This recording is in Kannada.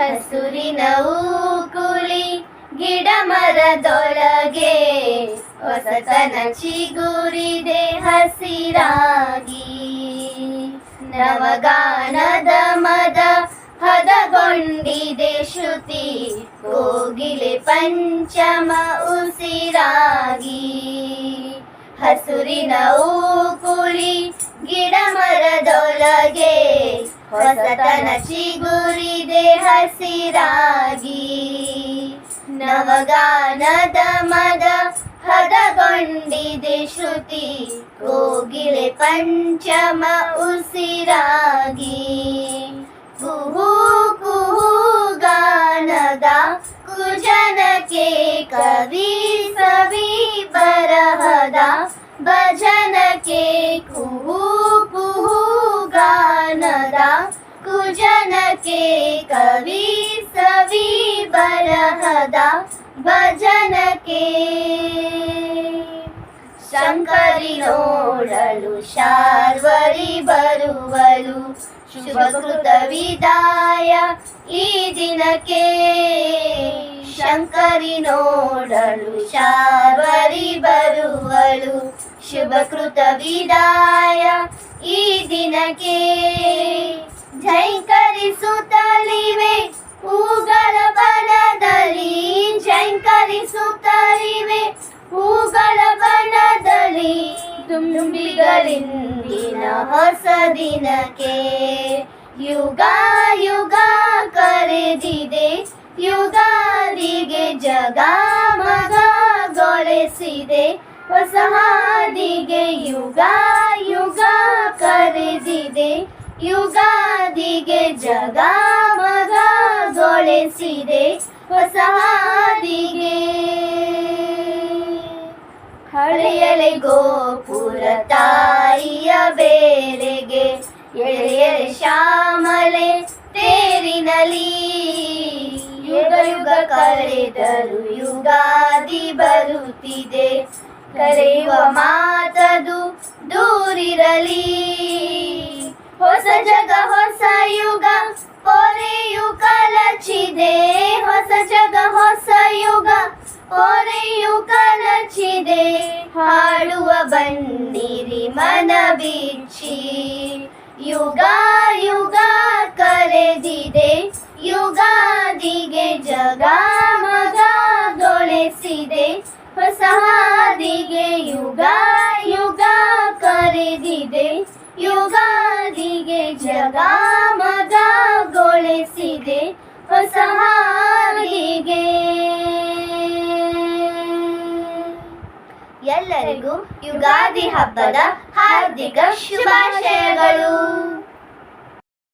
ಹಸುರಿನ ಕುಳಿ ಗಿಡ ಮರದೊಳಗೆ ಹೊಸತನ ಚಿಗುರಿದೆ ಹಸಿರಾಗಿ. ನವಗಾನದ ಮದ ಹದಗೊಂಡಿದೆ ಶ್ರುತಿ ಕೋಗಿಲೆ ಪಂಚಮ ಉಸಿರಾಗಿ. ಹಸುರಿನ ಕುಳಿ ಗಿಡ ಮರದೊಳಗೆ ಹೊಸತನ ಚಿಗುರಿದೆ ಹಸಿರಾಗಿ ನವಗಾನದ ಮದ ಹದಗೊಂಡಿದೆ ಶ್ರುತಿ. ಕೋಗಿಲೆ ಪಂಚಮ ಉಸಿರಾಗಿ ಕುಹು ಕುಹು ಗಾನದ ಕುಜನಕ್ಕೆ ಕವಿ ಸವಿ ಬರಹದ ಭಜನಕ್ಕೆ ಕುಹು ಕುಹು ಗಾನದ ಕುಜನಕ್ಕೆ ಕವಿ ಸವಿ ಬರಹದ ಭಜನಕ್ಕೆ. ಶಂಕರಿ ನೋಡಲು ಶಾರ್ವರಿ ಬರುವಲು ಶುಭಕೃತ ವಿದಾಯ ಈ ದಿನಕ್ಕೆ. ಶಂಕರಿ ನೋಡಲು ಶಾರ್ವರಿ ಬರುವಳು ಶುಭಕೃತ ವಿದಾಯ ಈ ದಿನಕ್ಕೆ. ಝೈಂಕರಿಸುತ್ತಲಿವೆ ಹೂಗಳ ಬಣದಲ್ಲಿ ಶಂಕರಿಸುತ್ತಲಿವೆ ಹೂಗಳ ಬಣದಲ್ಲಿ ತುಂಬಿಗಳಿಂದಿನ ಹೊಸ ದಿನಕ್ಕೆ ಯುಗ ಯುಗ ಕರೆದಿದೆ. ಯುಗಾದಿಗೆ ಜಗ ಮಗಗೊಳಿಸಿದೆ ಹೊಸ ಹಾದಿಗೆ ಯುಗ ಯುಗಾದಿಗೆ ಜಗ ಮಗಗೊಳಿಸಿದೆ ಹೊಸ ಹೊಸಹಾದಿಗೆ ಹಳೆಯಲೆ ಗೋಪುರ ತಾಯಿಯ ಬೇರೆಗೆ, ಎಳೆಯಲೆ ಶ್ಯಾಮಲೆ ತೇರಿನಲಿ ಯುಗ ಯುಗ ಕಳೆದರು ಯುಗಾದಿ ಬರುತ್ತಿದೆ. ಕರೆಯುವ ಮಾತದು ದೂರಿರಲಿ. ಹೊಸ ಜಗ, ಹೊಸ ಯುಗ ಪೊರೆಯು ಕಲಚಿದೆ ಹೊಸ ಜಗ, ಹೊಸ ಯುಗ ಪೊರೆಯು ಕಲಚಿದೆ ಹಾಡುವ ಬನ್ನಿರಿ, ಮನ ಬಿಚ್ಚಿ. ಯುಗ ಯುಗ ಕರೆದಿದೆ ಯುಗಾದಿಗೆ ಜಗ ಮಗಗೊಳಿಸಿದೆ ಹೊಸ ಹಾದಿಗೆ ಯುಗ ಯುಗ ಕರೆದಿದೆ ಯುಗಾದಿಗೆ ಜಗ ಮಗಗೊಳಿಸಿದೆ ಹೊಸ ಹಾದಿಗೆ ಎಲ್ಲರಿಗೂ ಯುಗಾದಿ ಹಬ್ಬದ ಹಾರ್ದಿಕ ಶುಭಾಶಯಗಳು.